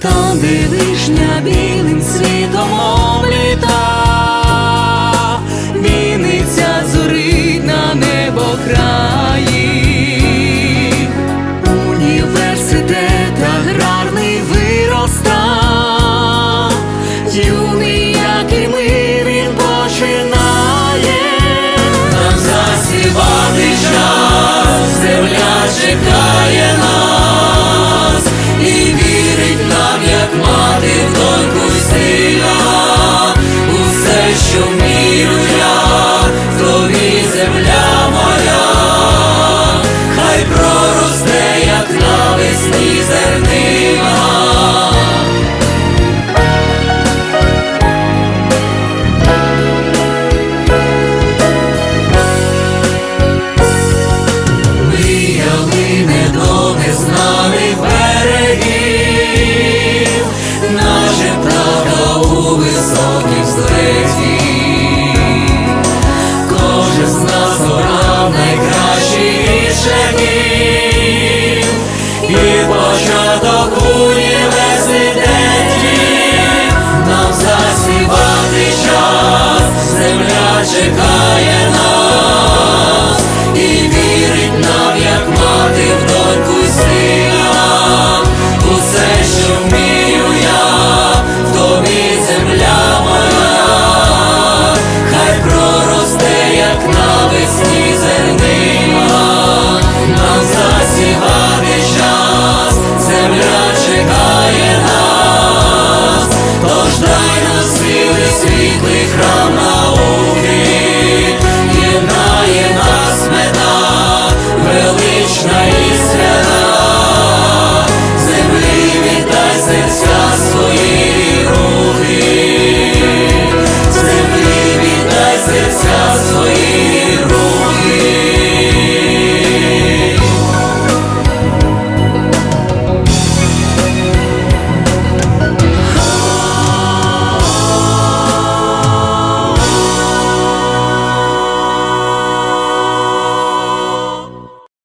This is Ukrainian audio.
Там, де вишня білим світом усе, чекає нас і вірить нам, як мати в доньку сина, усе, що вміє.